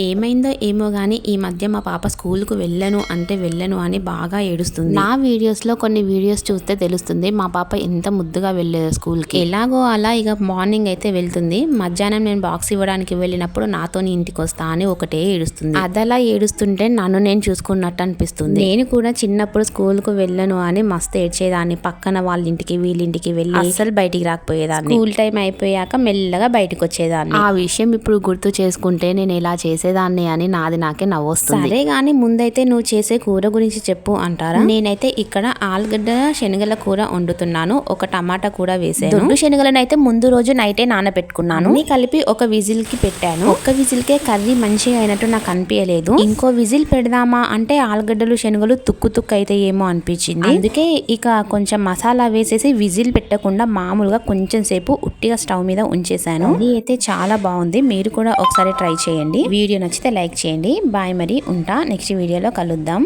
ఏమైందో ఏమో గానీ ఈ మధ్య మా పాప స్కూల్కు వెళ్ళను అంటే వెళ్ళను అని బాగా ఏడుస్తుంది. నా వీడియోస్లో కొన్ని వీడియోస్ చూస్తే తెలుస్తుంది మా పాప ఎంత ముద్దుగా వెళ్ళేది స్కూల్కి. ఎలాగో అలా ఇక మార్నింగ్ అయితే వెళ్తుంది. మధ్యాహ్నం నేను బాక్స్ ఇవ్వడానికి వెళ్ళినప్పుడు నాతో ఇంటికి వస్తా అని ఒకటే ఏడుస్తుంది. అదలా ఏడుస్తుంటే నన్ను నేను చూసుకున్నట్టు అనిపిస్తుంది. నేను కూడా చిన్నప్పుడు స్కూల్కు వెళ్ళను అని మస్తు ఏడ్చేదాన్ని. పక్కన వాళ్ళ ఇంటికి వీళ్ళింటికి వెళ్ళి అస్సలు బయటికి రాకపోయేదాన్ని. స్కూల్ టైం అయిపోయాక మెల్లగా బయటకు వచ్చేదాన్ని ఆ విషయం ఇప్పుడు గుర్తు చేసుకుంటే నేను ఇలా చేసేదాన్ని అని నాది నాకే నవ్వొస్తుంది. సరే గాని ముందైతే నువ్వు చేసే కూర గురించి చెప్పు అంటారా? నేనైతే ఇక్కడ ఆలుగడ్డ శనగల కూర వండుతున్నాను ఒక టమాటా కూడా వేసాను. దొడ్డు శనగలను అయితే ముందు రోజు నైటే నానబెట్టుకున్నాను. కలిపి ఒక విజిల్కి పెట్టాను. ఒక్క విజిల్ కే కర్రీ మంచిగా అయినట్టు నాకు అనిపించలేదు ఇంకో విజిల్ పెడదామా అంటే ఆలుగడ్డలు శనగలు తుక్కు తుక్కు అయితే ఏమో అనిపించింది. అందుకే ఇక కొంచెం మసాలా వేసేసి విజిల్ పెట్టకుండా మామూలుగా కొంచెం సేపు ఉట్టిగా స్టవ్ మీద ఉంచేసాను ఇది అయితే చాలా బాగుంది. మీరు కూడా ఒకసారి ట్రై చేయండి. వీడియో నచ్చితే లైక్ చేయండి. బాయ్ మరి ఉంటా. నెక్స్ట్ వీడియోలో కలుద్దాం.